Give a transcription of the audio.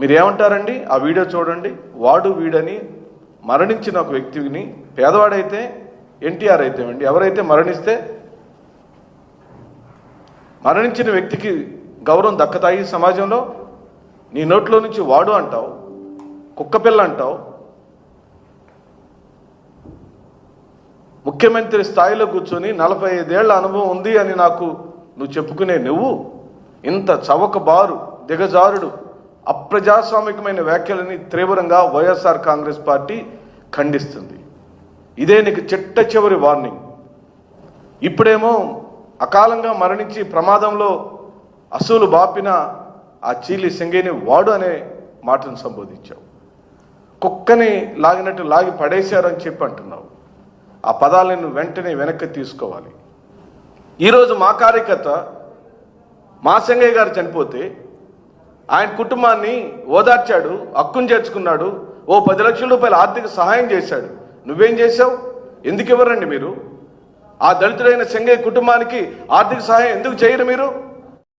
మీరు ఏమంటారండి ఆ వీడియో చూడండి. వాడు వీడని మరణించిన ఒక వ్యక్తిని పేదవాడైతే ఎన్టీఆర్ అయితే అండి ఎవరైతే మరణిస్తే మరణించిన వ్యక్తికి గౌరవం దక్కతాయి సమాజంలో. నీ నోట్లో నుంచి వాడు అంటావు కుక్కపిల్ల అంటావు ముఖ్యమంత్రి స్థాయిలో కూర్చొని నలభై ఐదేళ్ళ అనుభవం ఉంది అని నాకు నువ్వు చెప్పుకునే నువ్వు ఇంత చవక బారు దిగజారుడు అప్రజాస్వామికమైన వ్యాఖ్యలని తీవ్రంగా వైఎస్ఆర్ కాంగ్రెస్ పార్టీ ఖండిస్తుంది. ఇదే నీకు చిట్ట చివరి వార్నింగ్. ఇప్పుడేమో అకాలంగా మరణించి ప్రమాదంలో అసూలు బాపిన ఆ చీలి సింగేని వాడు అనే మాటను సంబోధించావు. కుక్కని లాగినట్టు లాగి పడేశారని చెప్పి అంటున్నావు. ఆ పదాలను వెంటనే వెనక్కి తీసుకోవాలి. ఈరోజు మా కార్యకర్త మా సంగయ్య గారు చనిపోతే ఆయన కుటుంబాన్ని ఓదార్చాడు హక్కును చేర్చుకున్నాడు ఓ పది లక్షల రూపాయల ఆర్థిక సహాయం చేశాడు. నువ్వేం చేశావు? ఎందుకు ఇవ్వరండి మీరు? ఆ దళితుడైన సంగయ్య కుటుంబానికి ఆర్థిక సహాయం ఎందుకు చేయరు మీరు?